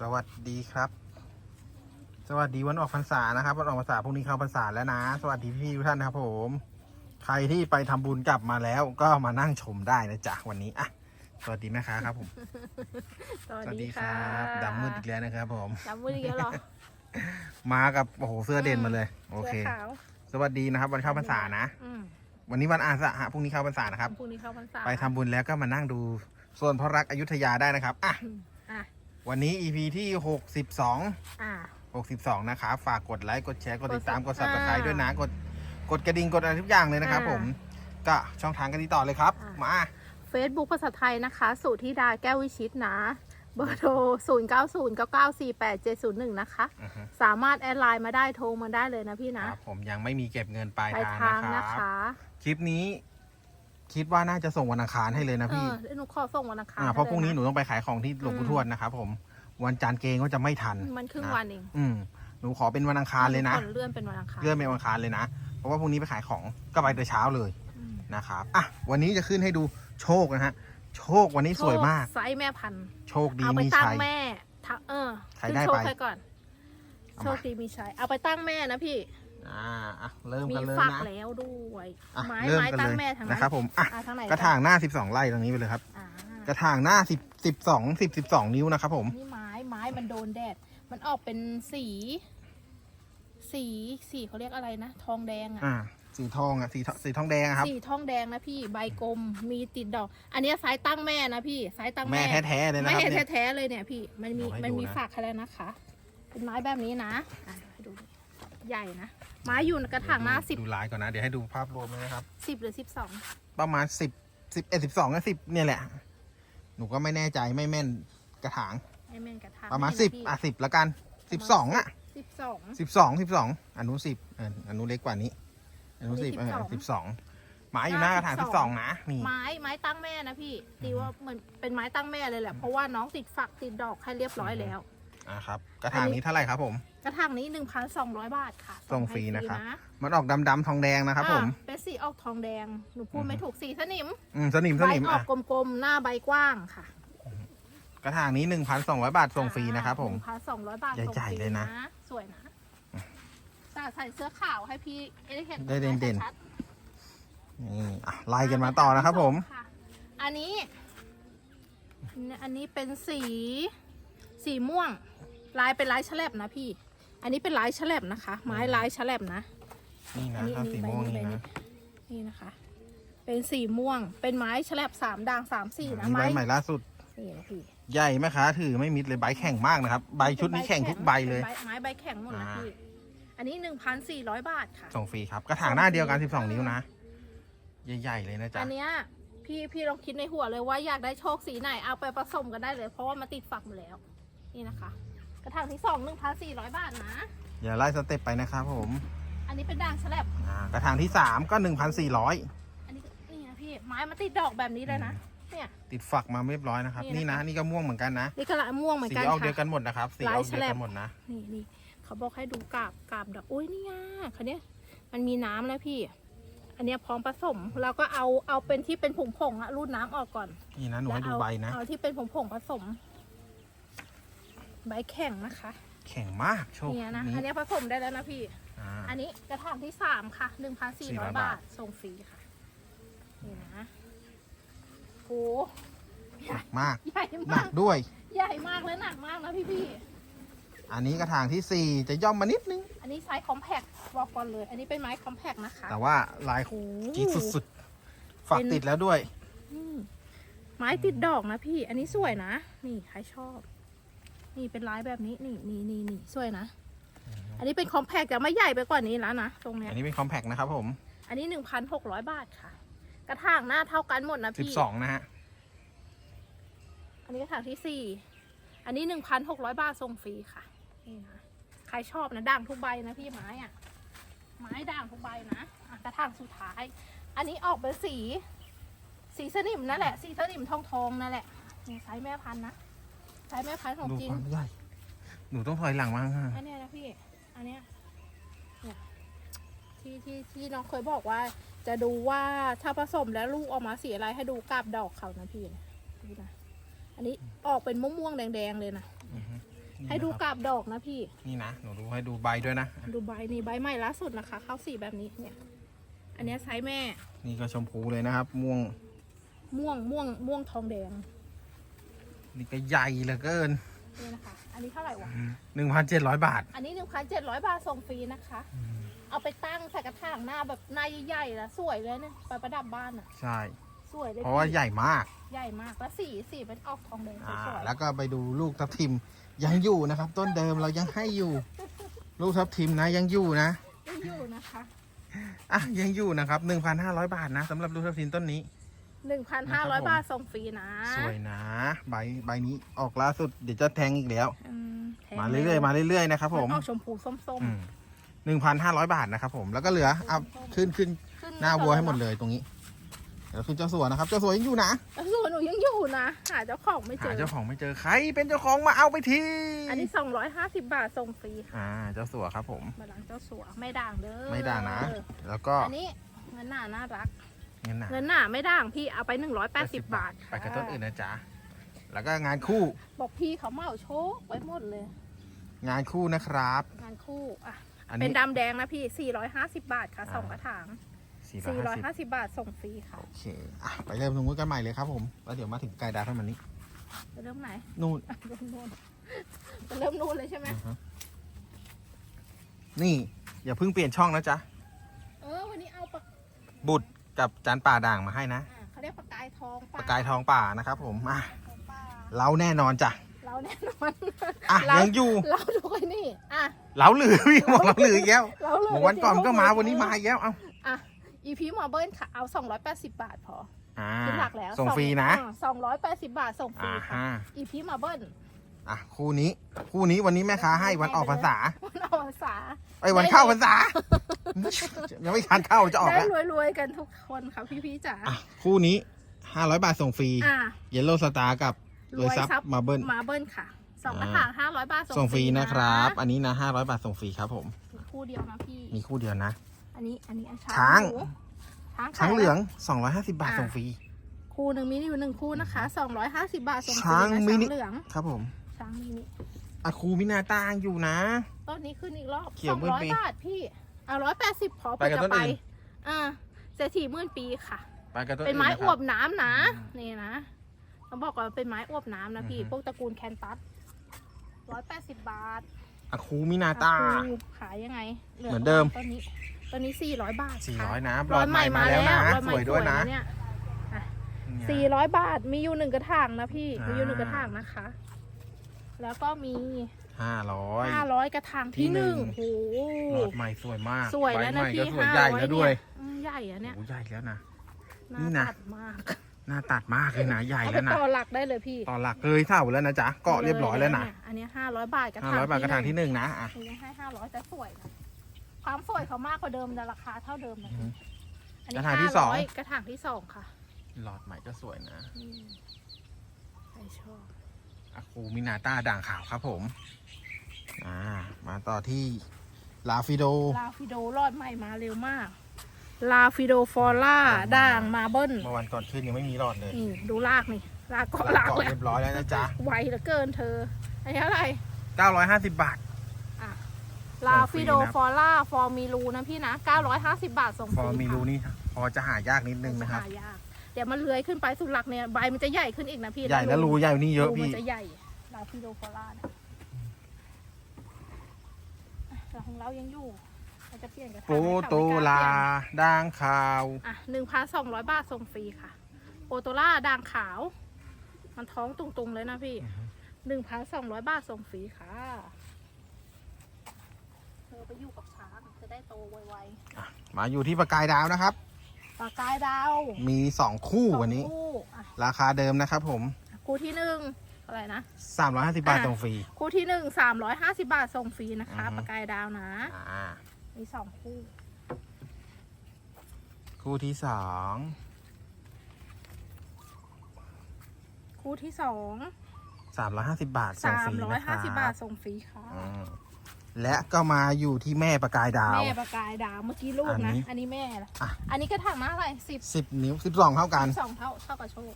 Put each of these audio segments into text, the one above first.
สวัสดีครับ สวัสดีวันออกพรรษานะครับวันออกพรรษาพรุ่งนี้เข้าพรรษาแล้วนะ สวัสดีพี่ทุกท่านนะครับผม ใครที่ไปทำบุญกลับมาแล้ว ก็มานั่งชมได้นะจ๊ะวันนี้อะสวัสดีแม่ค้าครับผมสวัสดีค่ะดำมืดอีกแล้วนะครับผมดำมืดอีกแล้วเหรอมากับโอ้โหเสื้อเด่นมาเลย โอเคสื้ขาวสวัสดีนะครับ วันเข้าพรรษานะอืมวันนี้วันอาสาฬหะพรุ่งนี้เข้าพรรษานะครับพรุ่งนี้เข้าพรรษาไปทำบุญแล้วก็มานั่งดูส่วนพระรักอยุธยาได้นะครับอะอืมอะ วันนี้ EP ที่ 62 อะ62 นะครับ ฝากกดไลค์ กดแชร์ กดติดตาม กกดดซับสไครอ่าต์ด้วยนะ กด กดกระดิ่ง กดอะไรทุกอย่างเลยนะครับอ่าผม ก็ช่องทางกันนี้ต่อเลยครับ อ่าม มาเฟซบุ๊กภาษาไทยนะคะ สุธิดาแก้ววิชิตนะ เบอร์โทร 0 9 0 9 9 4 8 7 0 1 นะคะ อือฮึ สามารถแอดไลน์มาได้โทรมาได้เลยนะพี่คนะรับผมยังไม่มีเก็บเงินปลายไปทางทางนะนะครับคะคลิปนี้ คิดว่าน่าจะส่งวันอังคารให้เลยนะเอพี่อเดี๋ยวหนูขอส่งวันอังคารอ่าเพราะพรุ่งนี้หให้นูเลยต้องไปขายของที่หลวงปู่อืมทวดนะครับผม วันจันทร์เกรงก็จะไม่ทันนะมันครึ่งนะวันเองอืมหนูขอเป็นวันอังคารเลยนะขอเลื่อนเป็นวันอังคารเลื่อนเป็นวันอังคารเลยนะ เพราะว่าพรุ่งนี้ไปขายของก็ไปแต่เช้าเลยอืมนะครับ อะ วันนี้จะขึ้นให้ดูโชคนะฮะ โชควันนี้สวยมาก โชคไซส์แม่พันธุ์โชคดีเอาไปมีตั้งชัย แม่ทะเออใครขึ้นได้โชคไปใครก่อน เอามา โชคดีมีชัยเอาไปตั้งแม่นะพี่ อ่าอะเริ่มมีกันเลยฝักนะแล้วด้วย อะไม้เริ่มไม้กันตั้เลงยแม่ทางไหนนะครับผมอะอะทางไหนกระถางหน้า 12ไร่ตรงนี้ไปเลยครับ อ่ากระถางหน้า10 12 10 12 นิ้วนะครับผมนี่ไม้ไม้มันโดนแดด มันออกเป็นสี สีสีเขาเรียกอะไรนะ ทองแดงอะอ่าสีทองอะสีทสีทองแดงอะครับ สีทองแดงนะพี่ใบกลมมีติดดอก อันเนี้ยสายตั้งแม่นะพี่สายตั้งแม่แม่แท้ๆเลยนะคแม่รับเนี่ย แท้ๆเลยเนี่ยพี่มันมีเอาให้มันดูมีนะฝักอะไรนะคะ เป็นไม้แบบนี้นะอะให้ดู ใหญ่นะ ไม้อยู่ในกระถางหน้าสิบดูลายก่อนนะ เดี๋ยวให้ดูภาพรวมเลยนะครับสิบหรือสิบสองประมาณ10 11 12กับ10เนี่ยแหละ หนูก็ไม่แน่ใจไม่แม่นกระถางไอเมนกระถางประมาณนี่น10อะ10ละกัน12อะสิบสองสิบสองสิบสองอนุสิบเอออนุเล็กกว่านี้ อนุสิบเออสิบสองหมายอยู่หน้ากระถางสิบสองนะนี่ไม้ไม้ตั้งแม่นะพี่ตีว่าเหมือนเป็นไม้ตั้งแม่เลยแหละเพราะว่าน้องติดฝักติดดอกให้เรียบร้อยแล้วอะครับ กระถางนี้เท่าไหร่ครับผม กระถางนี้ 1,200 บาทค่ะส่งฟรีให้นะครับ มันออกดำดำๆทองแดงนะครับ ผมอะเป็นสีออกทองแดง หนูพูดไม่ถูกสีสนิม อืมสนิมสใบนิมอออะกกลมๆ หน้าใบกว้างค่ะ กระถางนี้หนึ่งพันสองร้อยบาทส่งฟรีนะครับผม1,200 บาทใหญ่ส่งใหญ่ฟรีเลยนะ สวยนะใส่ใส่เสื้อขาวให้พี่ได้เห็นได้เด่นๆชัดนี่อะไล่กันมาต่อนะครับผมค่ะอันนี้ อันนี้เป็นสี สีม่วงลายเป็นลายฉลับนะพี่ อันนี้เป็นลายฉลับนะคะ ไม้ลายฉลับนะ นี่นะอันนี้ถ้าสีม่วงอันนี้นี่ใบนะนี่นะคะ เป็นสีม่วง เป็นไม้ฉลับสามด่างสามสี่นะนี่ใบไม้ใหม่ล่าสุดนี่นะพี่ใหญ่ไหมคะถือไม่มิดเลยใบแข็งมากนะครับ ใบชุดนี้แข็งทุกใบเลยป็นไม้ใบแข็งหมดนะอ่าพี่อันนี้หนึ่งพันสี่ร้อยบาทค่ะส่งฟรีครับกระถางหน้าเดียวกันสิบสองนิ้วนะใหญ่ๆเลยนะจ๊ะอันเนี้ยพี่พี่ลองคิดในหัวเลยว่าอยากได้โชคสีไหนเอาไปผสมกันได้เลย เพราะว่ามันติดฝักหมดแล้ว นี่นะคะก ระถางที่สองหนึ่งพันสี่ร้อยบาทนะ อย่าไล่สเต็ปไปนะครับผมอันนี้เป็นด่างฉลับอ่ากระถางที่สามก็หนึ่งพันสี่ร้อยอันนี้ก็นี่นะพี่ไม้มาติดดอกแบบนี้เลยนะเนี่ย ติดฝักมาเรียบร้อยนะครับ นี่นี่นะ นะคะ นี่ก็ม่วงเหมือนกันนะ นี่กระม่วงเหมือนสีกันออกเดียวค่ะ กันหมดนะครับ สีลายออกเดียวแฉลกับนหมดนะ นี่นี่เขาบอกให้ดูกาบกาบดอกอุ้ยนี่ไงคันเนี้ยมันมีน้ำแล้วพี่ อันเนี้ยพร้อมผสมเราก็เอาเอาเป็นที่เป็นผงผงๆอะรูดน้ำออกก่อนนี่นะ หนูให้ดูแล้วเอาใบนะ เอาที่เป็นผงผงๆผสม ใบแข็งนะคะแข็งมากโชคเนี่ยนะนี้อันเนี้ยผสมได้แล้วนะพี่อ่า อันนี้กระถางที่สามค่ะหนึ่งพันสี่ร้อย400บาทส่งฟรีค่ะนี่นะโหหนักมากใหญ่หนัมากกด้วย ใหญ่มากและหนักมากนะพี่พี่อันนี้กระถางที่สี่จะย่อมมานิดนึง ๆอันนี้ไซส์คอมแพคบอกก่อนเลย อันนี้เป็นไม้คอมแพคนะคะแต่ว่าลายโอ้ จี๊ดสุดๆฝักเป็น ติดแล้วด้วยอืมไม้ติดดอกนะพี่ อันนี้สวยนะ นี่ใครชอบ นี่เป็นลายแบบนี้นี่นี่นี่นี่สวยนะ อันนี้เป็นคอมแพคจะไม่ใหญ่ไปกว่านี้แล้วนะตรงเนี้ยอันนี้เป็นคอมแพกนะครับผม อันนี้หนึ่งพันหกร้อยบาทค่ะ กระถางหน้าเท่ากันหมดนะสิบพี่สองนะฮะ อันนี้กระถางที่สี่ อันนี้หนึ่งพันหกร้อยบาทส่งฟรีค่ะ นี่นะ ใครชอบนะด่างทุกใบนะพี่ไม้อะไม้ด่างทุกใบนะอะกระถางสุดท้าย อันนี้ออกเป็นสี สีสนิมนั่นแหละ สีสนิมทองทองๆนั่นแหละนี่ไซส์แม่พันธุ์นะ ไซส์แม่พันธุ์ของดูจริง ความใหญ่หนูต้องถอยหลังมาข้างอันเนี้ยนะพี่ อันเนี้ยเนี่ยที่ที่ที่น้องเคยบอกว่า จะดูว่าถ้าผสมแล้วลูกออกมาสีอะไรให้ดูกาบดอกเขานะพี่นะดูนะ อันนี้ออกเป็นม่วงๆแดงๆเลยนะๆอือฮึนี่ให้ดูนะครับกาบดอกนะพี่ นี่นะ หนูดูให้ดูใบด้วยนะ ดูใบนี่ใบใหม่ล่าสุดนะคะ เข้าสีแบบนี้เนี่ย อันเนี้ยไซส์แม่ นี่ก็ชมพูเลยนะครับ ม่วง ม่วงม่วงม่วงทองแดง นี่ก็ใหญ่เหลือเกินนี่นะคะ อันนี้เท่าไหร่วะ1,700บาท อันนี้1,700บาทส่งฟรีนะคะ เอาไปตั้งใส่กระถางหน้าแบบหน้าใหญ่ๆนะสวยเลยเนี่ยไปประดับบ้านอะ ใช่ สวยเลยเพราะว่าพี่ใหญ่มาก ใหญ่มากแล้วสีสีเป็นออกทองแดงอ่าสวยๆแล้วก็ไปดูลูกทับทิมยังอยู่นะครับ ต้นเดิมเรายังให้อยู่ ลูกทับทิมนะยังอยู่นะยังอยู่นะคะ อะยังอยู่นะครับ 1,500 บาทนะสำหรับลูกทับทิมต้นนี้ 1,500บาทส่งฟรีนะ สวยนะ ใบใบนี้ออกล่าสุดเดี๋ยวจะแทงอีกแล้ว อืมแถมาเรื่อยๆมาเรื่อยๆนะครับผมนออกชมพูส้มหนึ่งพันห้าร้อยบาทนะครับผมแล้วก็เหลือเอาขึ้นขึ้นๆขึ้นหน้าวัวให้หมดเลยตรงนี้เดี๋ยวขึ้นเจ้าสัวนะครับ เจ้าสัวยังอยู่นะแล้วส่วนหนูยังอยู่นะ หาเจ้าของไม่เจหาอ เจ้าของไม่เจอใครเป็นเจ้าของมาเอาไปทีอันนี้250บาทส่งฟรีค่ะอ่าเจ้าสัวครับผม มาหลังเจ้าสัวไม่ด่างเด้อไม่ด่างนะ แล้วก็อันนี้เงินหนาน่ารัก เงินหนาเงินหนาไม่ด่างพี่เอาไป 180 บาทไปกับต้นอื่นนะจ๊ะแล้วก็งานคู่ บอกพี่เขาเหมาโชคไว้หมดเลย งานคู่นะครับ งานคู่อะอันเป็นี้นดำแดงนะพี่ 450 บาทค่ะสองอ่ากระถางสี่ร้อยห้าสิบ450 บาทส่งฟรีค่ะ โอเคอะไปเริ่มตรงนู้นกันใหม่เลยครับผมแล้วเดี๋ยวมาถึงไกลดาวเท่ามันนี้จะเริ่มไหนนู่นอะเริ่มนู่นจะเริ่มนู่นเลยใช่ไหมอือฮะนี่ อย่าเพิ่งเปลี่ยนช่องนะจ๊ะ เออวันนี้เอาปากบุตร กับจานป่าด่างมาให้นะอ่าเขาเรียกปากกายทองปากกายทองป่านะครับผมอะทองป่าเราแน่นอนจ้ะเราแน่นอนอะเรายังอยู่เราดูไอ้นี่อะเราหลือพี่บอกเราหลืออีกแล้วเราเลยบอกวันก่อนก็มาวันนี้มาอีกแล้วเอ้าอะอีพีมาเบิลค่ะเอา 280 บาทพออ่าขึ้นหลักแล้วส่งฟรีนะสองร้อยแปดสิบบาทส่งฟรีอ่าค่ะฮะ อีพีมาเบิล อะคู่นี้ คู่นี้วันนี้แม่ค้าให้วันออกพรรษาวันออกพรรษาไอ้ยวันเข้าพรรษายังไม่ทันเข้าจะออกได้แล้วรวยๆกันทุกคนค่ะพี่ๆจ๋า อะคู่นี้ห้าร้อยบาทส่งฟรีอะ เยลโล่สตาร์กับรวยซับมาเบิล มาเบิลค่ะสองกระอ่าถางห้าร้อยบาทส่งฟรีนะครับ อันนี้นะห้าร้อยบาทส่งฟรีครับผมมีคู่เดียวนะพี่ มีคู่เดียวนะ อันนี้อันนี้อันช้างหมูช้างช้างเหลืองขาย250 บาทส่งฟรี คู่หนึ่งมีอยู่หนึ่งคู่นะคะสองร้อยห้าสิบบาทส่งฟรีช้างนะมิช้างนิเหลือง ครับผม ช้างมินิอะคูมินาตางอยู่นะ ต้นนี้ขึ้นอีกรอบเขียวสองมืดร้อยปีบาทพี่เอาร้อยแปดสิบพอไปกับจะต้นไปอื่น อ่าเศรษฐีหมื่นปีค่ะ ไปกันต้นเป็นไม้อื่ะอควรับน้ำนะอืมนี่นะต้องบอกก่อนว่าเป็นไม้อวบน้ำนะพี่ อือฮึ พวกตระกูลแคนตัสร้อยแปดสิบบาทอะคูมินาตา อะครูขายยังไงเหมือนเดิม ต้นนี้ต้นนี้สี่ร้อยบาทค่ะ400นะบร้ออดยใหใหม่ม่มามาแล้แล้ววนะ ร้อยใหม่สวยด้วยนะเนี่ย เนี่ย สี่ร้อยบาทมีอยู่หนึ่งกระถางนะพี่ อ่ามี มีอยู่หนึ่งกระถางนะคะ แล้วก็มี ห้าร้อยห้าร้อยกระถางที่ที่หนึ่งหนึ่โอ้งโห หลอดใหม่สวยมากสวยใบแล้วใหนะม่ก็พี่สวยห้าใหญ่ร้อยแล้วด้วยอืมใหญ่อะเนี่ยโอ้ใหญ่แล้วนะน่านี่นะ ตัดมากหน้าตัดมากเลยนะใหญ่เอาแล้ไปวนะต่อหลักได้เลยพี่ต่อหลักเลยเท่าแล้วนะจ๊ะเกาะเรียบร้อยแล้วนะเอันนี้ห้าร้อยบาทกระห้าถางร้อยบาทกระถางที่หนึ่งนะอะหนึ่งยังให้ห้าร้อยแต่สวยนะความสวยเขามากกว่าเดิมแต่ราคาเท่าเดิมนะอือฮึอันนี้กระถางที่สอง500กระถางที่สองค่ะหลอดใหม่ก็สวยนะ อืมใครชอบ อะคูมินาตาด่างขาวครับผม อ่า มาต่อที่ลาฟิโด ลาฟิโดรอดใหม่มาเร็วมาก ลาฟิโดฟอร่าด่างมาเบิ้ลเมื่อวันก่อนขึ้นยังไม่มีหลอดเลยนี่ดูลากนี่ ลากเกาะลากเกาะเลยเรียบร้อยแล้วนะจ๊ะ ไวเหลือเกินเธอ อันนี้อะไร 950 บาท ลาฟิโดส่งฟรีนะฟอร่าฟอร์มีรูนะพี่นะ 950 บาทส่งฟพอรีมีค่ะรูนี่พอจะหายากนิดนึงนะครับ หายาก เดี๋ยวมันเลื้อยขึ้นไปสุดหลักเนี่ยใบมันจะใหญ่ขึ้นอีกนะพี่ใหญ่แล้วรูใหญ่กว่านี่เยอะรูมัพี่ นจะใหญ่ลาฟิโดฟอร่าเนี่ยอะแต่ของเรายังอยู่เราจะเปลี่ยนกระถางโปให้เขาโตไม่กลาเปลี่ยน ด่างขาว อะหนึ่งพันสองร้อยบาทส่งฟรีค่ะโปโตล่าด่างขาว มันท้องตุงๆเลยนะพี่หนึ่งพันสองร้อยบาทส่งฟรีค่ะ เธอไปอยู่กับช้างจะได้โตไวมาอยู่ที่ประกายดาวนะครับๆ ปากกายดาวมี2คู่วันนี้สองคู่อะราคาเดิมนะครับผม คู่ที่หนึ่งอะไรนะ 350 บาทอะส่งฟรี คู่ที่หนึ่งสามร้อยห้าสิบาทส่งฟรีนะคะอือฮึ ปากกายดาวนะ อ่า มีสองคู่ คู่ที่คู่ที่สอง 2 350บาทส่งสาฟมรีร้อยนะคห้ารับสิบาทส่งฟรีค่ะ อืมและก็มาอยู่ที่แม่ประกายดาว แม่ปากกายดาวเมื่อกี้ลูกอันนะ นี้อันนี้แม่ละอะ อันนี้กระถางนะอะไรสิบ10นิ้ว12เท่ากัน สองเท่าเท่ากับโชค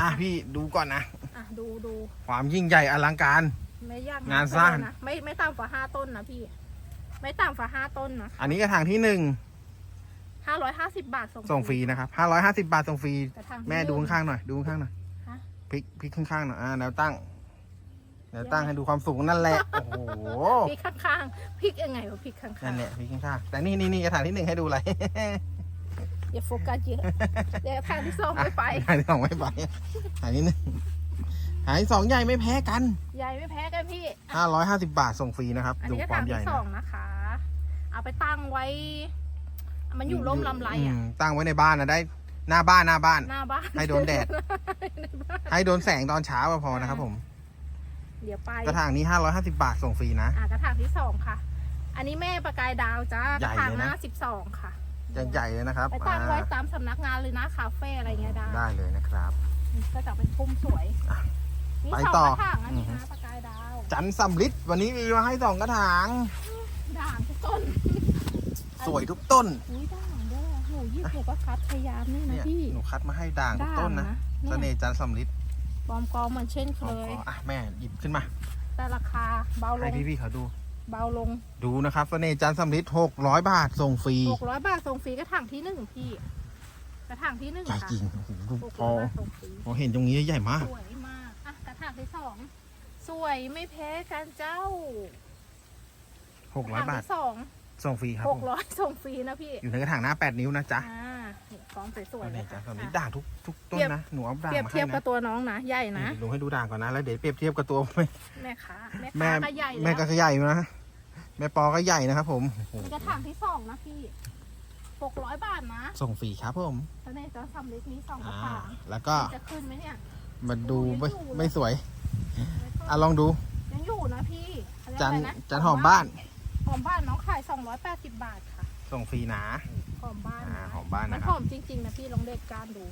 อะพี่ดูก่อนนะ อะดูดูความยิ่งใหญ่อลังการ ไม่ยากงานสร้างนะไม่ไม่ต่ำกว่าห้าต้นนะพี่ ไม่ต่ำกว่าห้าต้นนะอันนี้กระถางที่หนึ่งห้าร้อยห้าสิบบาทส่งส่งฟรีนะครับห้าร้อยห้าสิบาทส่งฟรี กระถางที่แม่ดูหนึ่ข้างๆหน่อย ดูข้างๆหน่อยฮะ พลิกพลิกข้างๆหน่อยอ่าแนวตั้ง แนวตั้งให้ดูความสูงนั่นแหละ โอ้โหพริกข้างๆพริกยังไงวะพริกข้างๆนั่นแหละพลิกข้างๆแต่นี่นี่นี่กระถางที่หนึ่งให้ดูอะไรอย่าโฟกัสเยอะเดี๋ยวทางที่สองไม่ไปหายที่สองไม่ไปหายที่หนึ่งหายที่สองใหญ่ไม่แพ้กัน ใหญ่ไม่แพ้กันพี่ห้าร้อยห้าสิบาทส่งฟรีนะครับอันดูนี้ก็ควาทามงใหญ่ที่สนะองนะคะ เอาไปตั้งไว้ มันอยู่ร่มลำไรอะมตั้งไว้ในบ้านนะได้ หน้าบ้านหน้าบ้าน หน้าบ้าน ให้โดนแดด ให้โดนแสงตอนเช้าก็พอนะครับผม เดี๋ยวไปกระถางนี้ห้าร้อยห้าสิบาทส่งฟรีนะ อะกระถางที่สองค่ะ อันนี้แม่ประกายดาวจ้าใหกญ่ระถางเลยหนะน้าสิบสองค่ะใหญ่ๆเลยนะครับไปตั้งไว้อ่าตามสำนักงานเลยนะคาเฟ่อะไรเงี้ยได้ได้เลยนะครับก็จะเป็นพุ่มสวยอะมีไปสองต่อกระถางอันนี้อือฮึนะประกายดาว จันทร์สำลิดวันนี้มีมาให้สองกระถางด่างทุกต้น สวยทุกต้นอุ้ยด่างด้วยหนูยี่สิบก็คัดพยายามนี่นะเนี่ยพี่หนูคัดมาให้ด่างทุกต้นนะด่างเสน่ห์จันทร์สำลิด ปลอมกองเหมือนเช่นเคขอยขออะแม่หยิบขึ้นมาแต่ราคาเบาลให้ง พี่ๆเขาดู เบาลง ดูนะครับเสน่ห์จันทร์สำลิดหกร้อยบาทส่งฟรีหกร้อยบาทส่งฟรีกระถางที่หนึ่งพี่ กระถางที่หนึ่งใหญ่ค่ะจริงโอ้โหดูหกพร้ออยบาทส่งฟรี พอเห็นตรงนี้ใหญ่มาก สวยมาก อะ กระถางที่สอง สวยไม่แพ้กันเจ้าหกร้อยบาทกะถงที่สองส่งฟรีครับหผกมร้อยส่งฟรีนะพี่ อยู่ในกระถางหน้าแปดนิ้วนะจ๊ะ อ่านี่ ฟอร์มสวยเสๆเลน่ยห์จัค่ะนทร์สำลิดอะด่างทุกทุกต้นเทียบ นะหนูเอาด่างเปรียบมาเทีให้ยบกับนะตัวน้องนะใหญ่นะหนูให้ดูด่างก่อนนะแล้วเดี๋ยวเปรียบเทียบกับตัวแม่แม่ค้าแม่แม่ค้าก็ใหญ่แม่แล้วก็ใหญ่อยู่นะแม่ปอก็ใหญ่นะครับผมโอ้โหนี่กระถางที่สองนะพี่หกร้อยบาทนะส่งฟรีครับผมเสน่ห์เจ้าสำลิดมีสองกระอ่าถางแล้วก็จะขึ้นไหมเนี่ย มาดูไม่โอ้ยอยู่เลยไม่สวยแล้วก็อะลองดูยังอยู่นะพี่เขาเรียกจันอะไรนะจันหอมบ้าน หอมบ้านน้องขายสองร้อยแปดสิบบาทค่ะ ส่งฟรีนะห อมบ้านอ่านะหอมบ้านมันะนคหรับอมจริงๆนะพี่ลองเด็ดการดู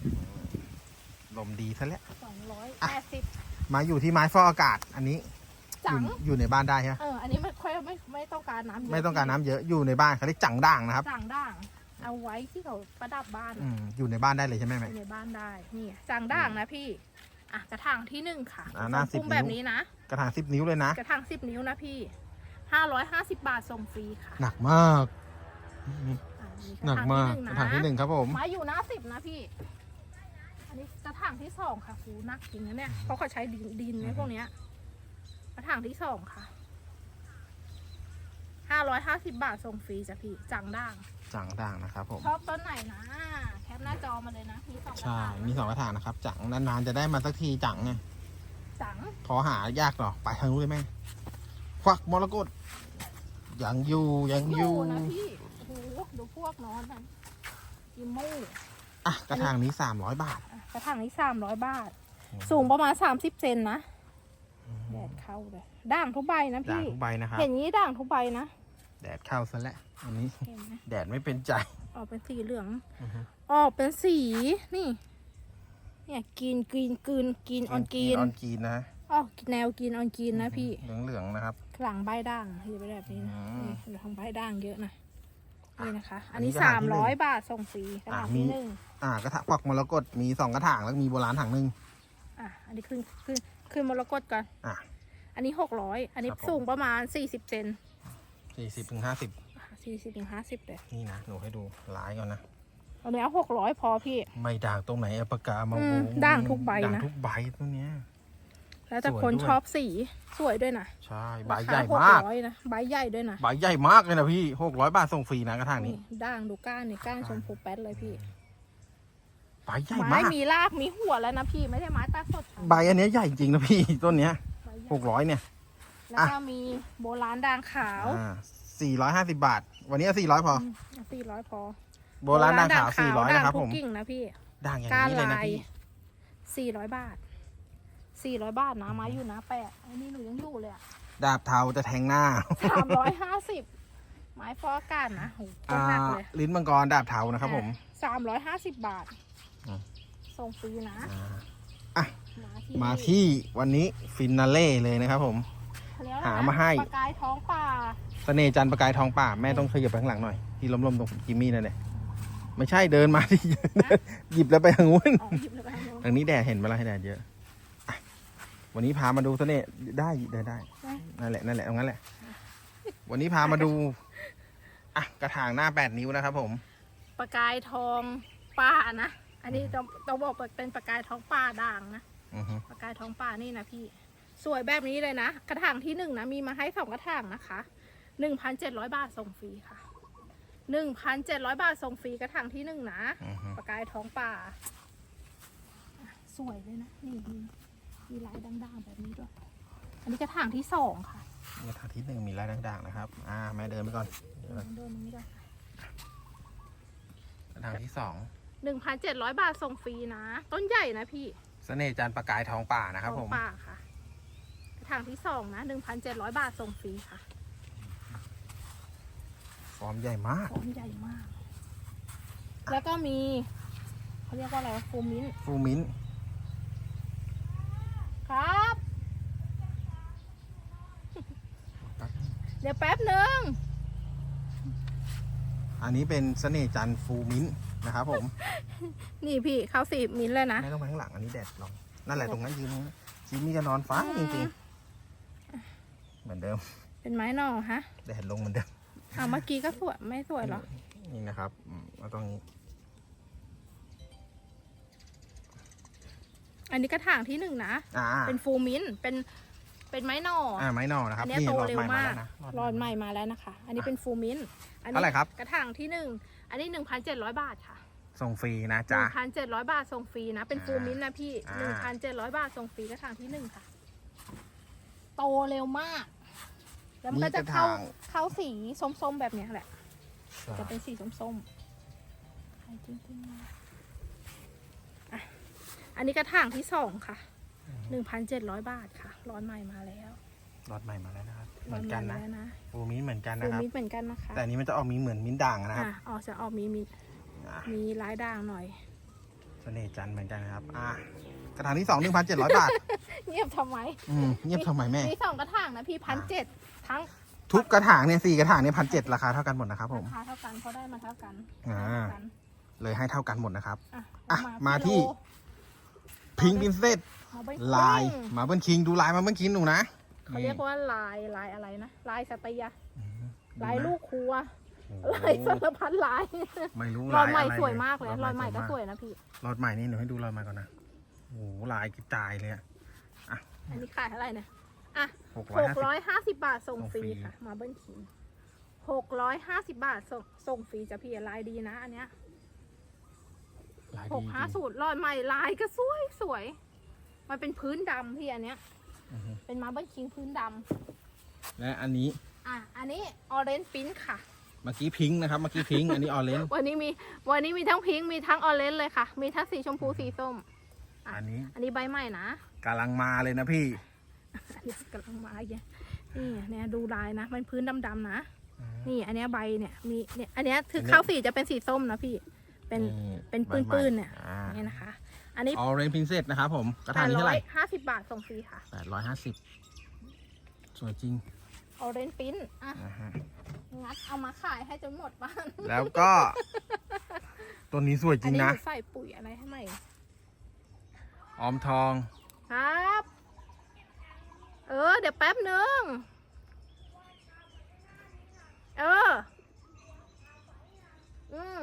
ลมดีซะแล้วสองร้อยแปดสิบมาอยู่ที่ไม้ฟอกอากาศ อันนี้อจัยู่งอยู่ในบ้านได้ใช่ไหมเอออันนี้ไม่ค่อยไม่ไม่ต้องการน้ำเยอะไม่ต้องการน้ำเยอะ อยู่ในบ้านเขาเรียกจังด่างนะครับ จังด่าง เอาไว้ที่เขาประดับบ้านอืมอยู่ในบ้านได้เลยใช่ไหมอแม่ ยู่ในบ้านได้นี่จังด่างนะพี่อะกระถางที่หนึ่งค่ะอ่าหน้าทรงพุ่ม10แบบนี้นะ กระถางสิบนิ้วเลยนะ กระถางสิบนิ้วนะพี่ห้าร้อยห้าสิบบาทส่งฟรีค่ะ หนักมากอะ หนักมากกกระระถาถางงที่ที่หหนึ่งนึ่งครับผมนะไม้อยู่หน้าสิบนะพี่ อันนี้กระถางที่สองค่ะฟูหนักจริงนะเนี่ยเพราะเขาใช้ดินดินในพวกเนี้ยกระถางที่สองค่ะห้าร้อยห้าสิบบาทส่งฟรีจ้ะพี่จังด่างจังด่างนะครับผมชอบต้นไหนนะแคปหน้าจอมาเลยนะมีสองกระใช่ถางมีสองกระถางนะครับ จังนานๆจะได้มาสักทีจังไงจังพอหายากหรอไปทางนู้นเลยแม่ควักมรกตยังอยู่ยังออยู่ยู่นะพี่โอ้โห ดูพวกนอนนะกิมมูอะกระถางนี้สามร้อยบาท อะกระถางนี้สามร้อยบาท สูงประมาณสามสิบเซนนะแดดเข้าเลยด่างทุกใบนะด่างพี่ ทุกใบนะครับ เห็นงี้ด่างทุกใบนะแดดเข้าซะแล้วอันนี้ เห็นไหมแดดไม่เป็นใจ ออกเป็นสีเหลืองอือฮึ ออกเป็นสีนี่ เนี่ยกรีนกรีนกรีนกรีนออนกรีนออนกรีนนะออกแนวกรีนออนกรีนนะพี่ เหลืองเหลืองๆนะครับ หลังใบด่างที่เป็นแบบนี้นะอืม นี่อยู่ทางใบด่างเยอะนะ นี่นะคะ อัอันนนี้นี้กระถาสางมที่หนึ่ร้องยบาทส่งฟรีกระถางอะมีที่หนึ่งอ่ากระถางควักมรกตมีสองกระถางแล้วมีโบราณถังหนึ่งอะอันนี้ขึ้นขึ้นขึ้นมรกตก่อนอะอันนี้หกร้อยอันนี้ครับผมสูงประมาณสี่สิบเซนสี่สิบถึงห้าสิบสี่สิบถึงห้าสิบเลยนี่นะหนูให้ดูลายก่อนนะอันนี้เอาหกร้อยพอพี่ ไม่ด่างตรงไหนเอาปากกามาอืมวงด่างทุกใบนะด่างทุกใบตัวเนี้ย แล้วแต่สวยคนด้วยชอบสีสวยด้วยนะใช่ใบราใหญ่คมาก600นะใบใหญ่ด้วยนะใบใหญ่มากเลยนะพี่หกร้อยบาทส่งฟรีนะกระถางนี้นี่ด่างดูก้านนี่ก้านชมพูแป๊ดเลยพี่ใบใหญ่ไม้มากมีรากมีหัวแล้วนะพี่ไม่ได้ไม้ตาสดใบอันเนี้ยใหญ่จริงนะพี่ต้นเนี้ยใบใหญ่หกร้อยเนี่ย แล้วก็มีโบราณด่างขาวอ่าสี่ร้อยห้าสิบบาท วันนี้สี่ร้อยพอสี่ร้อยพอ โบราณด่างขาวสี่ร้อยด่างนะครับทุผกมกิ่งนะพี่ด่างอย่างก้านนี้เลยนะลายพี่สี่ร้อยบาท สี่ร้อยบาทนะไม้อยู่นะแปะอันนี้หนูยังอยู่เลยอะดาบเทาจะแทงหน้าสามร้อยห้าสิบไม้ฟอกอากาศนะโหโคตอ่ารหนักเลยลิ้นมังกรดาบเทานะครับผม สามร้อยห้าสิบบาทอืมส่งฟรีนะอ่าอะมาที่มาที่วันนี้ฟินาเล่เลยนะครับผม เขเรียกว่หาอะไรนะมาให้ ปลากายท้องป่าเสน่ห์จันทร์ประกายทองป่าแม่ต้องขยับไปข้างหลังหน่อยที่ล้มๆตรงจิมมี่นั่นแหละไม่ใช่เดินมาที่ หยิบแล้วไปทางนู้น อ๋อหยิบเลยไปให้น้องทางนี้แดดเห็นไหมล่ะให้แดดเยอะอะ วันนี้พามาดูเสน่ห์ได้เดินได้นั่นแหละนั่นแหละตรงนั้นแหละ วันนี้พามาดูอะกระถางหน้าแปดนิ้วนะครับ ผมประกายทองป้านะอันนี้ต้องต้องบอกว่าเป็นประกายทองป้าด่างนะอือฮึประกายทองป่านี่นะพี่ สวยแบบนี้เลยนะกระถางที่หนึ่งนะมีมาให้สองกระถางนะคะหนึ่งพันเจ็ดร้อยบาทส่งฟรีค่ะหนึ่งพันเจ็ดร้อยบาทส่งฟรีกระถางที่หนึ่งนะ อือฮึประกายท้องป่าอะสวยเลยนะ นี่มี มีลายด่างๆแบบนี้ด้วย อันนี้กระถางที่สองค่ะกระถางที่หนึ่งมีลายด่างๆนะครับ อ่าแม่เดินไปก่อนเดี๋ยวก่อนเดินตรงนี้ด้วยกระถางที่สองหนึ่งพันเจ็ดร้อยบาทส่งฟรีนะ ต้นใหญ่นะพี่เสน่ห์จันทร์ประกายทองป่านะครับท้ผองมป่าค่ะกระถางที่สองนะหนึ่งพันเจ็ดร้อยบาทส่งฟรีค่ะฟอร์มใหญ่มากฟอร์มใหญ่มาก แล้วก็มีเขาเรียกว่าอะไรวะฟูมินท์ฟูมินท์ ครับ เดี๋ยวแป๊บหนึ่งอันนี้เป็นเสน่ห์จันทร์ฟูมินท์นะครับผม นี่พี่เข้าสีมินท์เลยนะ ไม่ต้องไปข้างหลังอันนี้แดดลองนั่นแหละตรงนั้นยืนตรงนั้นชีมีจะนอนฟ้าจริงๆ เหมือนเดิม เป็นไม้หน่อฮะ แดดลงเหมือนเดิมอ่าเมื่อกี้ก็สวยไม่สวยเหรอ นี่นะครับอืมแล้วตรงนี้ อันนี้กระถางที่หนึ่งนะ อ่าเป็นฟูมินท์เป็นเป็นไม้หน่ออ อ่าไม้หนอนะคอัรับนเนี้ยนี่โตหลอดเร็วใหม่มามากแล้วนะรอนใหม่มาแล้วนะคะ อันนี้เป็นฟูมินท์อันนี้เท่าไหร่ครับ กระถางที่หนึ่งอันนี้หนึ่งพันเจ็ดร้อยบาทค่ะส่งฟรีนะหจ๊ะ นึ่งพันเจ็ดร้อยบาทส่งฟรีนะ เป็นอ่าฟูมินท์นะพี่อ่า หนึ่งพันเจ็ดร้อยบาทส่งฟรีกระถางที่หนึ่งค่ะ โตเร็วมาก แล้วมันก็จะเข้าเข้าสีส้มๆแบบเนี้ยแหละ จะเป็นสีส้มๆใครจริงๆนะอะ อันนี้กระถางที่สองค่ะหนึ่งพันเจ็ดร้อยบาทค่ะ ร้อนใหม่มาแล้วหลอดใหม่มาแล้วนะครับ เหร้มืออนนใหกัม่นมานะแล้วนะฟูมินเหมือนกันฟูนะครับ มิดเหมือนกันนะคะแต่อันนี้มันจะออกมีเหมือนมิ้นด่างนะครับอะออกจะออกมีมีอะมีลายด่างหน่อย เสน่ห์จันทร์เหมือนกันนะครับ อะกระถางที่สองหนึ่งพันเจ็ดร้อยบาท เงียบทำไมอืมเงียบทำไมแม่ มีสองกระถางนะพี่พันเจ็ดทั้งทุกกระถางเนี่ยสี่กระถางเนี่ยพันเจ็ดราคาเท่ากันหมดนะครับผมราคาเท่ากันเพราะได้มาเท่ากันอ่า เท่ากันเลยให้เท่ากันหมดนะครับ อะอะเอมากิโลที่ พิงค์พินเซตเอาไปลายปิ้งมาเบิ้ลคิงดูลายมาเบิ้ลคิงหนูนะเขาเรียกว่าลายลายอะไรนะลายสเตียอืมลายลูกครัวโอ้ลายโหสารพัดลายไม่รู้รอยลายใหม่อะไรสวยมากเลยรอยใหม่ก็ากสวยนะพี่รอยใหม่นี่หนูให้ดูรอยใหม่ก่อนนะโอ้โหลายกระจายเลยอะอันนี้ขายเท่าไหร่เนี่ยอะหกหร้อยกห้าสิบร้อยห้าสิบบาทส่งฟรีส่งฟรีค่ะมาเบิ้ลคิงหกร้อยห้าสิบบาทส่งส่งฟรีจะพี่ลายดีนะอันเนี้ย ลายหดีกจห้าริงสูตรรอยใหม่ลายก็สวยสวย มันเป็นพื้นดำพี่อันเนี้ยอือฮึเป็นมาเบิ้ลคิงพื้นดำและอันนี้อะ อันนี้ออเรนจ์ปิ้นค่ะ เมื่อกี้พิงค์นะครับ เมื่อกี้พิงค์อันนี้ออเรนจ์วันนี้มีวันนี้มีทั้งพิงค์มีทั้งออเรนจ์เลยค่ะ มีทั้งสีชมพูสีส้มอะอันนี้อันนี้ใบใหม่นะ กำลังมาเลยนะพี่อันนี้กำลังมาอีกนี่เนี่ยดูลายนะ มันพื้นดำๆนะ นี่อันเนี้ยใบเนี่ยมีเนี่ยอันเนี้ยคืออันเนี้ยข้าวสีจะเป็นสีส้มนะพี่ เป็นเป็นใบใหม่ปื้นๆเนี่ยอ่านี่นะคะ อันนี้ออเรนจ์พินเซตนะครับผมกระแปถางดนี้ร้เท่าอไหยร่ห้าสิบบาทส่งฟรีค่ะแปดร้อยห้าสิบสวยจริงออเรนจ์ปิ้นอะนะฮะงัดเอามาขายให้จนหมดบ้านแล้วก็ตัวนี้สวยจอัรินงนี้นะหนูใส่ปุ๋ยอะไรให้ใหม่ออมทองครับ เออ เดี๋ยวแป๊บหนึ่งเออ อืม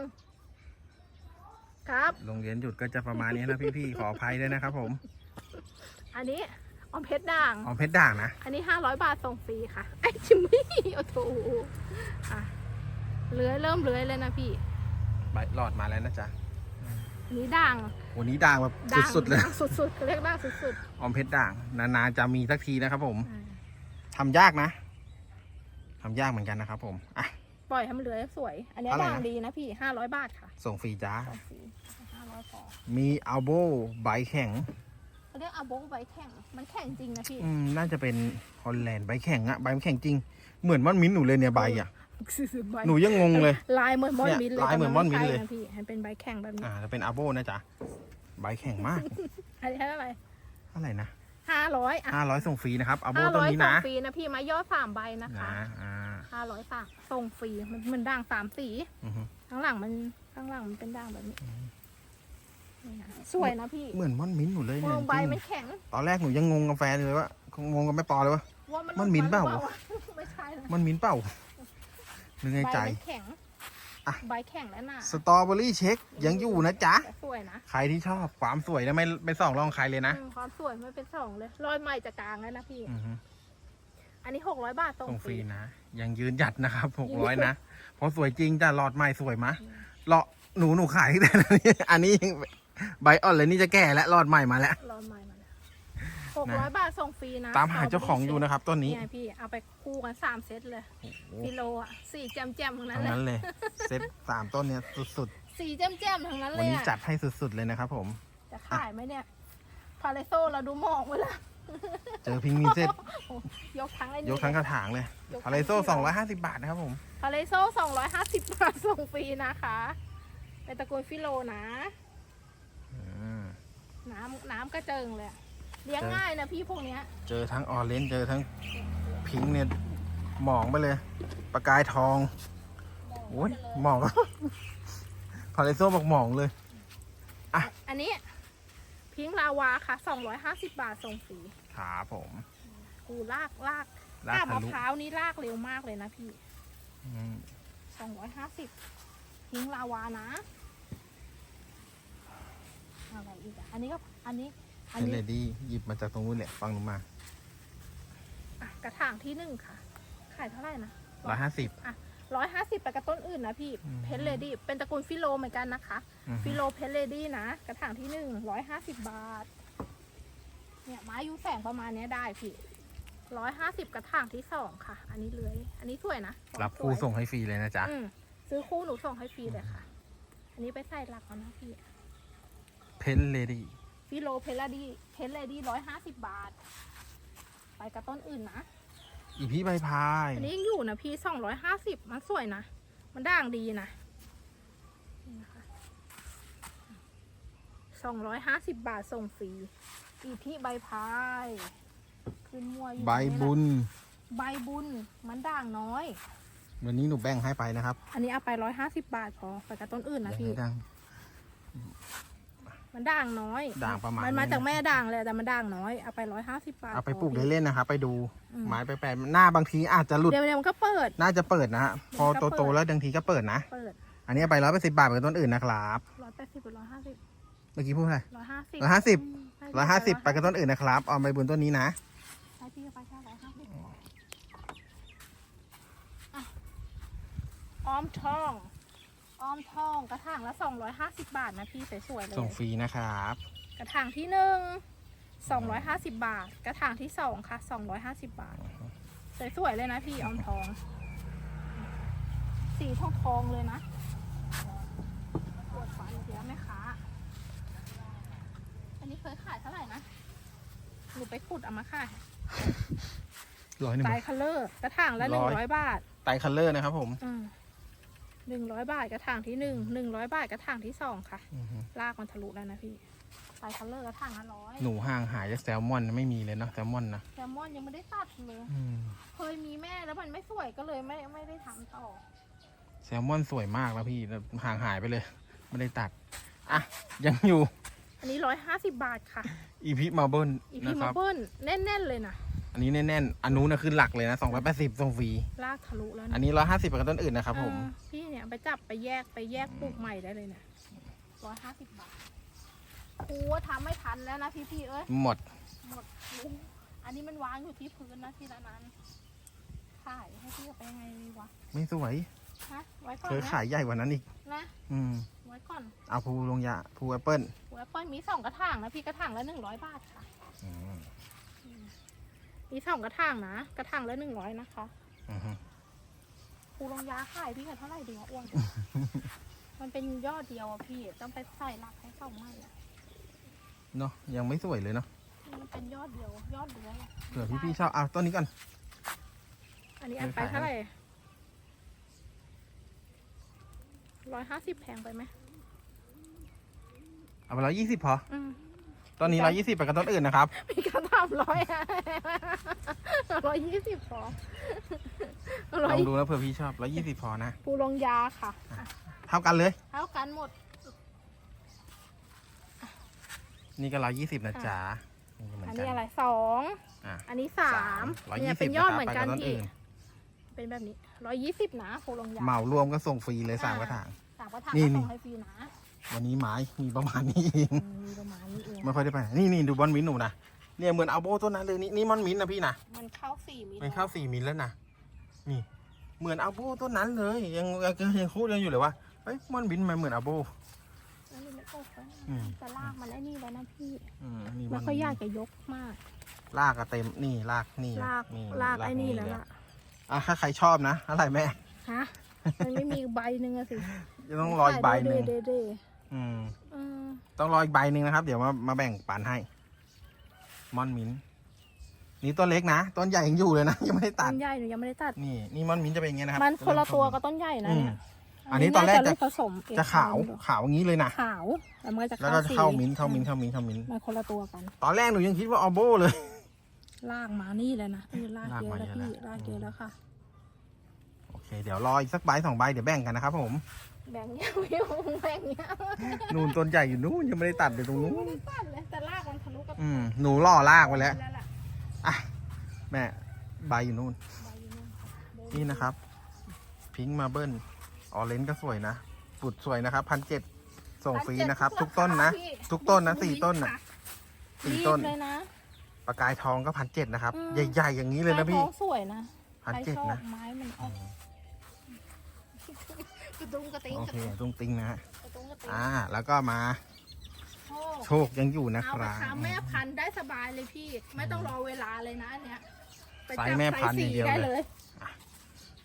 ครับ โรงเรียนหยุดก็จะประมาณนี้นะพี่ๆ ขออภัยด้วยนะครับผม อันนี้ออมเพชรด่างออมเพชรด่างนะ อันนี้ห้าร้อยบาทส่งฟรีค่ะไอจิมมี่โอ้โหอะเลื้อยเริ่มเลื้อยเลยนะพี่ ใบหลอดมาแล้วนะจ๊ะอันนี้ด่างวันนี้ด่างแบบด่างสุดๆเลย ด่างสุดๆเขาเรียกด่างสุดออมเพชรด่าง นานๆจะมีสักทีนะครับผม ๆอ่า ทำยากนะ ทำยากเหมือนกันนะครับผม อะ ปล่อยให้มันเลื้อยสวย อันนี้เท่าไหร่ด่างนะดีนะพี่ห้าร้อยบาทค่ะส่งฟรีจ้าส่งฟรีห้าร้อยพอมีอัลโบใบแข็ง เขาเรียกอาโบใบแข็ง มันแข็งจริงนะพี่ อืม น่าจะเป็นฮอลแลนด์ใบแข็งอะใบมันแข็งจริง เหมือนม่อนมิ้นท์หนูเลยเนี่ยใบอะใบหนูยังงงเลย ลายเหมือนมอนเนี่ยมินเลยลายเหมือนแต่ม่อนมิ้นไใช่เลยะพี่มันเป็นใบแข็งแบบนี้อ่าแล้วเป็นอัลโบนะจ๊ะ ใบแข็งมาก อันนี้เท่าไหร่เท่าไหร่นะ ห้าร้อยอะห้าร้อยส่งฟรีนะครับอัลโบห้าต้นร้อยนี้ส่งนะฟรีนะพี่มายอดสามใบนะคะนะอ่าห้าร้อยสามส่งฟรีมันมันด่างสามสีอือฮึข้างหลังมันข้างหลังมันเป็นด่างแบบนี้นี่นะสวยนะพี่เหมือนม่อนมิ้นท์หนูเลยพเนี่วยงใบจริงมันแข็งตอนแรกหนูยังงงกาแฟเลยว่างงกับแม่ปอเลยว่า ว่ามันมันมิ้นเปล่าหรือไม่ใช่นะมันมิ้นท์เปล่านึกในใจใบมันแข็ง อะ ใบแข็งแล้วน่ะสตรอเบอรี่เช็คยังอยู่นะจ๊ะ แต่สวยนะใครที่ชอบความสวยนะไม่ไม่ส่องรองใครเลยนะอืมความสวยไม่เป็นสองเลยรอยใหม่จะกลางแล้วนะพี่ อือฮึอันนี้หกร้อยบาทส่งส่งฟฟรีรีนะ ยังยืนหยัดนะครับหกร้อยนะ เพราะสวยจริงจ้ะหลอดใหม่สวยมะหลอดหนูหนูขายแต่นี้อันนี้ยังใบอ่อนเลยนี่จะแก่และหลอดใหม่มาแล้ว รอยใหม่มาแล้ว หกร้อยบาทส่งฟรีนะตามหาเจ้าของอยู่นะครับต้นนี้นี่ไงพี่เอาไปคู่กันสามเซตเลยโอ้โหกิโลอะสี่แจมแจมๆทั้งนั้นทั้งเลยนั้นเลยเซ็ตสามต้นเนี้ยสุดสี่แจมแจมๆทั้งนั้นๆ เลวันยนี้อะจัดให้สุดๆเลยนะครับผม จะขายไหมเนี่ยพาเลโซเราดูหมอกไปแล้วเจอพิงมีเซ็ตยกทั้งไอ้นี่ ยกทั้งกระถางเลยยกพาเลโซ่250บาทนะครับผม พาเลโซสองร้อยห้าสิบบาทส่งฟรีนะคะเป็นตระกูลฟิโลนะอืมน้ำน้ำกระเจิงเลยอะ เลี้ยงเจอง่ายนะพี่พวกเนี้ย เจอทั้งออเรนจ์เจอทั้งพิงค์เนี่ยหมองไปเลยประกายทองโอ้ยหมองพาเลโซ่บอกหมองเลยอันนี้ พิงค์ลาวาค่ะสองร้อยห้าสิบบาทส่งฟรีครับผมกูลากลากลากกาบทะมะลุพร้าวนี่ลากเร็วมากเลยนะพี่อืมสองร้อยห้าสิบพิงค์ลาวานะ อะไรอีกอะอันนี้ก็ อันนี้ อันเป็นนี้เลดี้หยิบมาจากตรงนู้นแหละฟังหนูมาอะกระถางที่หนึ่งค่ะ ขายเท่าไหร่นะ ร้อยห้าสิบ ร้อยห้าสิบไปกระต้นอื่นนะพี่ อืม เพนเลดี้ เป็นตระกูลฟิโลเหมือนกันนะคะ ฟิโลเพนเลดี้นะ กระถางที่หนึ่งร้อยห้าสิบบาท เนี่ยไม้ยูแสงประมาณเนี้ยได้พี่ร้อยห้าสิบกระถางที่สองค่ะ อันนี้เลื้อย อันนี้สวยนะรับสคู่วยส่งให้ฟรีเลยนะจ๊ะ อืมซื้อคู่หนูส่งให้ฟรีเลยค่ะ อันนี้ไปใส่หลักเอานะพี่ เพนเลดี้ ฟิโลเพนเลดี้เพนเลดี้ร้อยห้าสิบบาท ไปกระต้นอื่นนะ อีพี่ใบพายอันนี้ยังอยู่นะพี่สองร้อยห้าสิบมันสวยนะ มันด่างดีนะนี่นะคะสองร้อยห้าสิบบาทส่งฟรี อีที่ใบพายขึ้นมัวอยู่ใบบุญ ใบบุญมันด่างน้อย วันนี้หนูแบ่งให้ไปนะครับ อันนี้เอาไปร้อยห้าสิบบาทพอไปกับต้นอื่นนะแบ่งพี่ให้ดัง มันด่างน้อยด่างประมาณมันมานี้จากแม่ด่างเลยแต่มันด่างน้อย เอาไปร้อยห้าสิบบาทเอาไปพปลูกเล่นๆนะครับ ไปดูอืมไม้ไปแปลหน้าบางทีอาจจะหลุดเดี๋ยวเดี๋ยวมันก็เปิด น่าจะเปิดนะฮะพอมันก็เปิดโตๆแล้วบางทีก็เปิดนะเปิดอันนี้เอาไปร้อยแปดสิบบาทกับต้นอื่นนะครับร้อยแปดสิบหรือร้อยห้าสิบเมื่อกี้พูดอะไรร้อยห้าสิบร้อยห้าสิบอืมให้ร้อยห้าสิบไปไปกับต้นอื่นนะครับ เอาใบบุญต้นนี้นะให้พี่ไปแค่ร้อยห้าสิบอะออมทอง ออมทองกระถางละสองร้อยห้าสิบบาทนะพี่สวยๆเลยส่งฟรีนะครับ กระถางที่หนึ่งสองร้อยห้าสิบบาท กระถางที่สองค่ะสองร้อยห้าสิบบาท สวยๆเลยนะพี่ออมทอง สีทองทองๆเลยนะปวดฟันเสียไหมคะอันนี้เคยขายเท่าไหร่นะหนูไปขุดเอามาขายร้อยหนึ่งไตรคัลเลอร์กระถางละหนึ่งร้ร้ออยยบาท ไตรคัลเลอร์นะครับผม หนึ่งร้อยบาทกระถางที่หนึ่งหนึ่งร้อยบาทกระถางที่สองค่ะ อือฮึลากมันทะลุแล้วนะพี่ไตรคัลเลอร์กระถางละร้อยหนูห่างหายจากแซลมอนไม่มีเลยเนาะแซลมอนนะแซลมอนยังไม่ได้ตัดเลย อืมเคยมีแม่แล้วมันไม่สวยก็เลยไม่ไม่ได้ทำต่อ แซลมอนสวยมากแล้วพี่แล้วห่างหายไปเลย ไม่ได้ตัด อะ ยังอยู่อันนี้ร้อยห้าสิบบาทค่ะ อีพิมาเบิลอีนะพีคมารับ เบิ้ลแน่นๆเลยนะ อันนี้แน่นๆอันนู้นนะคือหลักเลยนะสองร้อยแปดสิบส่งฟรี ลากทะลุแล้วอันะนนี้ร้อยห้าสิบกับต้นอื่นนะครับผม เออพี่เนี่ยไปจับไปแยกไปแยกปลูกใหม่ได้เลยเนี่ยร้อยห้าสิบบาทครูว่าทำไม่ทันแล้วนะพี่พี่ๆเอ้ย หมด หมดลุงอันนี้มันวางอยู่ที่พื้นนะทีละนั้นขายให้พี่เอาไปยังไงดีวะ ไม่สวย ฮะ ไว้ก่อนเคยนะขายใหญ่กว่านั้นอีก นะ อืม ไว้ก่อนเอาภูลงยาภูแอปเปิล หัวแอปเปิ้ลมีสองกระถางนะพี่กระถางละหนึ่งร้อยบาทค่ะ อืม มีสองกระถางนะ กระถางละหนึ่งร้อยนะคะอือฮึครูลงยาขายพี่กันเท่าไหร่ดีวะอ้วน มันเป็นยอดเดียวอะพี่ ต้องไปใส่หลักให้สองไม้อะเนาะยังไม่สวยเลยเนาะมันเป็นยอดเดียวยอดเดียวอะเผื่อพี่ๆชอบเอาต้นนี้ก่อน อันนี้อันไปเท่าไหร่ร้อยห้าสิบแพงไปไหมเอาไปร้อยยี่สิบพอ อืม ตอนนี้ร้อยยี่สิบไปกับต้นอื่นนะครับ มีกระทำร้อยอะร้อยยี่สิบพอร้ลอยองดูนะเผื่อพี่ชอบร้อยยี่สิบพอนะปูลงยาค่ะอะ เท่ากันเลย เท่ากันหมด นี่ก็ร้อยยี่สิบนะจ๊ะนี่ก็เหมืออันนกันี้นอะไรสองอะอันนี้สามร้อยเนี่ยี่ยสิเป็บนนะยคอรัดบเหมือไปนกักับนต้นพี่อื่นเป็นแบบนี้ร้อยยี่สิบนะโพลงยาเหมารวมก็ส่งฟรีเลยสามกระถางสามกระถางนี่ก็นี่ส่งให้ฟรีนะ วันนี้ไม้มีประมาณนี้เองอืมมีประมาณนี้เองไม่ค่อยได้ไปไหนนี่นี่ดูบอลมินหนูนะเนี่ยเหมือนอัลโบต้นนั้นเลยนี่นี่มอนมินนะพี่นะมันเข้าสี่มิลมันเข้าสี่มิลแล้วนะนี่ เหมือนอัลโบต้นนั้นเลย ยังยังยังพูดยังอยู่เลยว่าเฮ้ยมอนมินมันเหมือนอัลโบอันนี้ไม่โอเคอืมแต่ลากมันไอ้นี่แล้วนะพี่อืมนี่ไม่นค่อยอยากจะยกมาก ลากก็เต็มนี่ลากนี่ลากนี่ลากไอ้นี่แล้วเยล่ะอะถ้าใครชอบนะอะไรแม่ฮะมันไม่มีใบหนึ่งอะสิจะต้องรออีกใบหนึ่งเด้เด้ อืม เออต้องรออีกใบหนึ่งนะครับ เดี๋ยวมามาแบ่งปันให้ มอนมินนี่ต้นเล็กนะ ต้นใหญ่ยังอยู่เลยนะ ยังไม่ได้ตัต้ด นใหญ่หนูยังไม่ได้ตัด นี่นี่มอนมินจะเป็นอย่างเงี้ยนะครับมันคนละตัวกับต้นใหญ่นะอืม เนี่ยอันนี้ตอนแรกาจะลูผสมเองจะขาวขาวอย่างนี้เลยนะ ขาวแล้วมันก็จะแล้วเข้าก็สีเข้ามิ้นท์เข้ามิ้นท์เข้ามิ้นท์เข้ามิ้นท์มันคนละตัวกัน ตอนแรกหนูยังคิดว่าออโบเลย ลากมานี่เลยนะนี่ลากลากเยอะมาแล้วเยอะพี่แล้ว ลากเยอะแล้วค่ะ โอเค เดี๋ยวรออีกสักใบสองใบเดี๋ยวแบ่งกันนะครับผม แบ่งเนี้ยวิวแบ่งเนี้ยนู่นต้นใหญ่อยู่นู่นยังไม่ได้ตัดเลยตรงนู้นไม่ได้ตัดเลยแต่ลากมันทะลุกับอืมหนูล่อลากไปแล้วแล้วล่ะอะแม่ใบอยู่นู่น ใบอยู่นู่นค่ะนี่นะครับ พิงค์มาเบิลออเรนจ์ก็สวยนะปุดสวยนะครับพันเจ็ดส่งฟรีนะครับ ทุกต้นนะ ทุกต้นนะสี่ต้นนะสี่ต้น รีบเลยนะ ประกายทองก็พันเจ็ดนะครับ อืม ใหญ่ ๆ อย่างนี้เลยนะพี่ท้องสวยนะพันใครเจ็ดชอบนะ ไม้มันออกก ระตุ้งกระติ้งโอกระเคตุ้งตุ้งติ้งนะฮะกระตุ้งกระติ้งอ่า แล้วก็มาโอ้โชคยังอยู่นะคเอารัราบคาแม่พันธุ์ได้สบายเลยพี่ ไม่ต้องรอเวลาเลยนะอันเนี้ยไปไซส์จับแม่พันธุ์ไซส์อย่างเดียวได้เลยเลย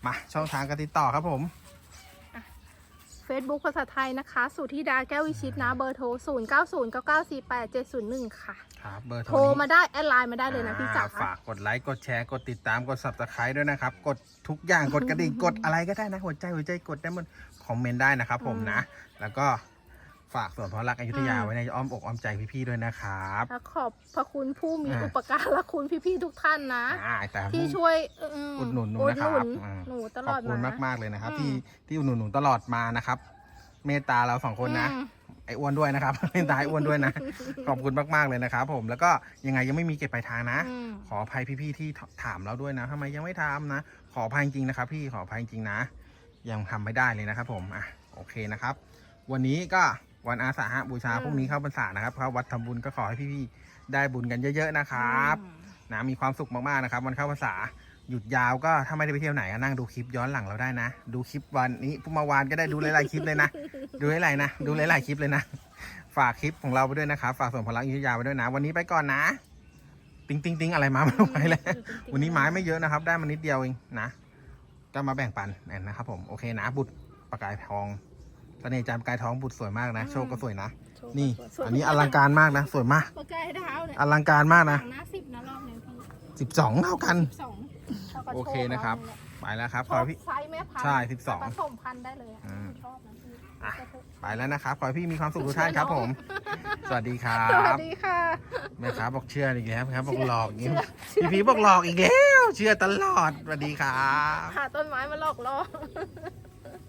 มาช่องทางการติดต่อครับผม Facebook ภาษาไทยนะคะ สุธิดาแก้ววิชิตนะเบอร์โทร 0 9 0 9 9 4 8 7 0 1 ค่ะ ครับเบอร์โทโทรรนี้มาได้ แอดไลน์มาได้เลยนะพี่จ๋าอ่ฝากกดไลค์กดแชร์กดติดตามกด subscribe ด้วยนะครับ กดทุกอย่างกดกระดิ่ง กดอะไรก็ได้นะ หัวใจหัวใจกดได้หมดคอมเมนต์ได้นะครับผมนะ แล้วก็ ฝากส่วนพอรักอยุธยาไว้ในอ้อมอกอ้อมใจพี่ๆด้วยนะครับและขอบพระคุณผู้มีอ่าอุปการะคุณพี่ๆทุกท่านนะอ่าแต่ที่ผู้ช่วยเอุดหนุนหนูอุดนะหครันุบนอ่าหนูตขลออบดคุณมามากๆเลยนะครับอืมที่ที่อุดหนุนหนูตลอดมานะครับ เมตตาเราสองคนนะอืมไอ้อ้วนด้วยนะครับเมตตาไอ้อ้วนด้วยนะ ขอบคุณมากๆเลยนะครับผมแล้วก็ยังไงยังไม่มีเก็บปลายทางนะอืมขออภัยพี่ๆที่ถามเราด้วยนะทำไมยังไม่ทำนะ ขออภัยจริงๆนะครับ พี่ขออภัยจริงๆนะ ยังทำไม่ได้เลยนะครับ ผมอะโอเคนะครับ วันนี้ก็ วันอาสาฬหบูชาพรุ่งนี้เข้าพรรษานะครับเข้าวัดทำบุญก็ขอให้พี่ๆได้บุญกันเยอะๆนะครับอืมนะมีความสุขมากๆนะครับวันเข้าพรรษาหยุดยาวก็ถ้าไม่ได้ไปเที่ยวไหนก็นั่งดูคลิปย้อนหลังเราได้นะ ดูคลิปวันนี้พรุ่งมาวานก็ได้ดูหลายๆคลิปเลยนะ ดูหลายๆนะ ดูหลายๆคลิปเลยนะ ฝากคลิปของเราไปด้วยนะครับ ฝากส่วนพลังอยุธยาไปด้วยนะ วันนี้ไปก่อนนะ ติ๊งติ๊งติ๊งอะไรมาไม่รู้ไปแล้ววันนี้ไม้ไม่เยอะนะครับ ได้มานิดเดียวเองนะ ก็มาแบ่งปันนะครับผม โอเคนะ บุตรประกายทอง เสน่ห์จามประกายทองบุตรสวยมากนะ โชคก็สวยนะ โชว์นี่ สวยๆอันนี้อลังการมากนะ สวยมาก ปากกายเท้าเนี่ยอลังการมากนะ หน้าสิบนะรอบเนี้ยพี่สิบสองเท่ากัน สองท่ากับโอเคนะครับ ไปแล้วครับโชขอว์ให้พี่ ไซส์แม่พันธุ์ใช่12ผสมพันธุ์ได้เลยอะอืม ชอบนะพี่อะไปแล้วนะครับ ขอให้พี่มีความสุขทุกท่านครับผม สวัสดีครัสวับสดีค่ะ แม่ค้าบอกเชื่ออีกแล้วครับบอกหลอกอีกเชื่อ พี่พีบอกหลอกอีกแล้ว เชื่อตลอดสวัสดีครับ หาต้นไม้มาหลอกล่อ